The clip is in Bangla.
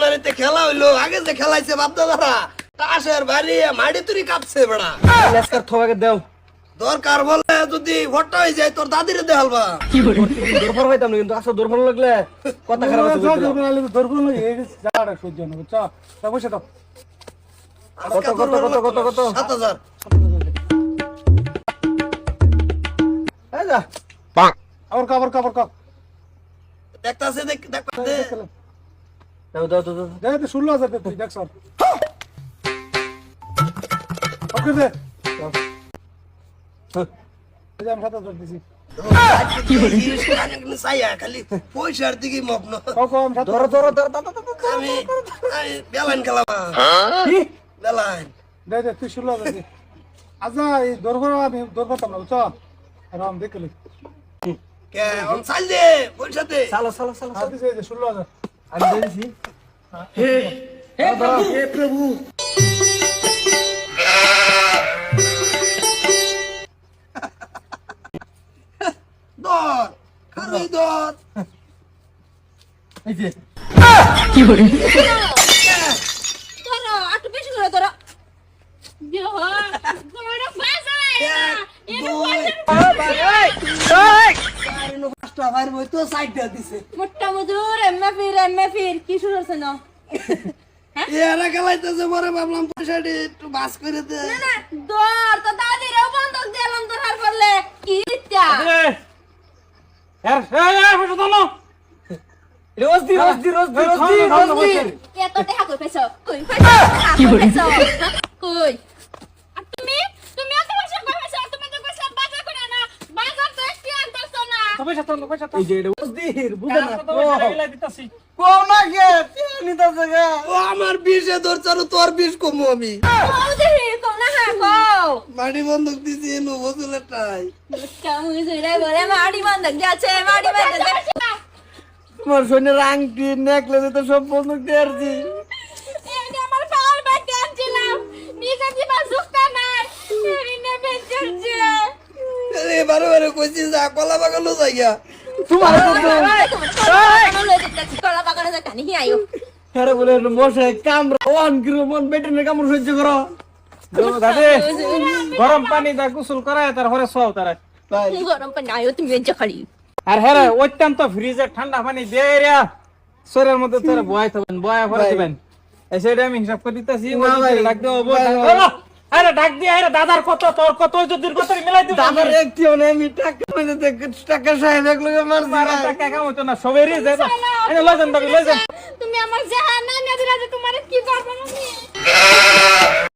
নারিতে খেলা হইল। আগে যে খেলাইছে বাপ দাদারা তাসের বাড়ি মাটি তুরি কাঁপছে বেড়া। লেসকার থবাকে দেও। দরকার বলে যদি ফটো হয়ে যায় তোর দাদিরে দেখালবা দরবার হইতাম না কিন্তু আসলে দরবার লাগলে কথা খারাপ আছে বুঝছিলাম। কত কত কত কত কত সাত হাজার। এই যা। দেখতাছে দেখ দেখতাছে দাও দাও দাও দাও। চাইয়া খালি পয়সার দিকে মগ্ন ধরো ধরো ধরো দাও, দাও, দাও, দাও। আমি আমি বেলাইন খেলাবা কি? বেলাইন। কে অন চাল দে পয়সা দে। চালো চালো চালো চালো। আমি দিয়েছি হে প্রভু দর খালি দর এই যে ধরো একটু বেশি করে ধরো দেহ, তোমার বাজায় না। এনে পয়সা ভাইয়ের বই তো সাইডটা দিছে। মোট্টা মধুর এম্মা ফির এম্মা ফির কি শুরু হচ্ছে না? এরা খেলাইতেছে পরে ভাবলাম পয়সাটি একটু বাস করে দে। না না দর তো দাদিরাও বন্ধক দিলাম তোর হার করলে। কি ইত্যা রোজদি রোজদি রোজদি রোজদি রোজদি এত টাকা কই পেছো কই পেছো কি বলিছো কই আর তুমি তুমি এত পয়সা কই পেছো তুমি তো কইছো বাজার করে না বাজার তো একটি আনতেছো না এই যে এটা রোজদির বুঝে না কো না কে নিতাছে গে ও আমার বিষে ধরছে তোর বিষ কমু আমি। কও দেখি কও না কও। মাটি বন্ধক দিছি এলো বসুলের টাই কামু জুড়ে বলে মাড়ি বন্ধক যাচ্ছে মাড়ি বন্ধক যাচ্ছে তোমার সোনের আংটি নেকলেস তো সব বন্ধক দিয়ে আসছি এনে আমার পাওয়ার ব্যাগ আনছিলাম নিচে দিবা সুক্কা নাই এনে বেঁচেছে আরে বারে বারে কইছি যা কলা বাগানো যাইয়া তোমার কলা বাগানে যা কানি আইও আরে বলে মশাই কামড় ওয়ান কিলো মন বেটেনের কামড় সহ্য করো। দাদে গরম পানি দা গোসল করায় তারপরে সব তারা। গরম পানি আইও তুমি বেঁচে খালি আর হ্যাঁ অত্যন্ত ফ্রিজে ঠান্ডা পানি দিয়ে রে। শরীরের মধ্যে তোরা বয় থাকবেন বয়া করে দিবেন। এই আমি হিসাব করে দিতেছি ডাক হেরে ডাক দিয়ে হেরে দাদার কত তোর কত যদির কত মিলাই দিব দাদার একটিও নেই আমি টাকা মধ্যে টাকা সাহেব এক লগে মার মার টাকা কামাইতো না সবেরই দে এনে লই যান বাবু তুমি আমার জাহান না নদীরা তোমার কি করব আমি?